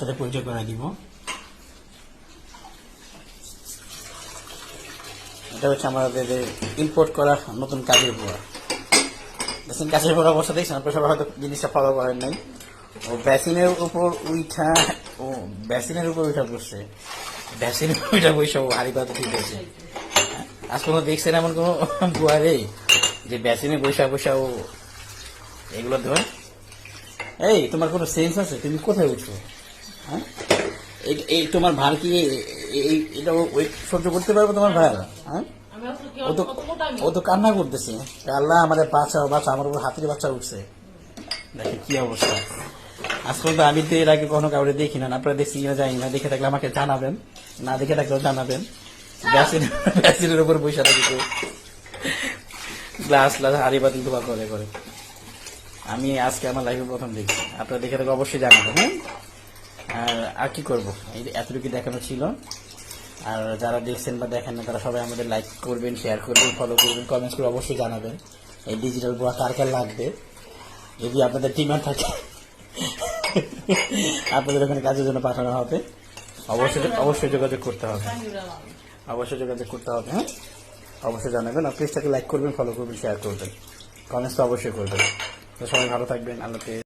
সাথে পরিচয় করে দিব। এটা হচ্ছে আমাদের ইম্পোর্ট করা নতুন কাজের পোড়া দেখছেন কাজের পোড়া অবস্থা দেখছেন, আপনার সবাই হয়তো জিনিসটা ফলো করেন নাই। ও বেসিনের উপর উইঠা, ও বেসিনের উপর উঠা বসছে। বেসিনের উপর উঠা বসে ও হাড়ি পাতে ঠিক আছে। আজ কোনো দেখছেন এমন কোনো বুয়ারে যে বেসিনে বৈশা বৈশা ও এগুলো ধর এই, তোমার কোনো সেন্স আছে? তুমি কোথায় উঠছো? হ্যাঁ? এই- এই তোমার ভার কি এই- এটা ওয়েট সহ্য করতে পারব তোমার ভাই হ্যাঁ? ও তো ও তো কান্না করতেছে। আল্লাহ আমাদের বাচ্চা বাচ্চা আমার উপর হাতির বাচ্চা উঠছে। দেখে কি অবস্থা। আজ পর্যন্ত আমি তো এর আগে কখনো কাউরে দেখি না। আপনারা দেখছি কিনা জানি না। দেখে থাকলে আমাকে জানাবেন। না দেখে থাকলেও জানাবেন। ব্যাসিনের উপর বসে থাকি তো। গ্লাস গ্লাস হাড়ি বাতিল ধোয়া করে করে। আমি আজকে আমার লাইফে প্রথম দেখছি। আপনারা দেখে থাকলে অবশ্যই জানাবেন হ্যাঁ? আর কি করব? এই এতটুকু দেখানো ছিল। আর যারা দেখছেন বা দেখেন না, তারা সবাই আমাদের লাইক করবেন শেয়ার করবেন ফলো করবেন কমেন্টস করে অবশ্যই জানাবেন। এই ডিজিটাল বোয়া কার কার লাগবে? যদি আপনাদের ডিমান্ড থাকে, আপনাদের ওখানে কাজের জন্য পাঠানো হবে। অবশ্যই অবশ্যই যোগাযোগ করতে হবে। অবশ্যই যোগাযোগ করতে হবে হ্যাঁ? অবশ্যই জানাবেন। আর প্লিজটাকে লাইক করবেন ফলো করবেন শেয়ার করবেন। কমেন্টস তো অবশ্যই করবেন। তো সবাই ভালো থাকবেন, আল্লাহ।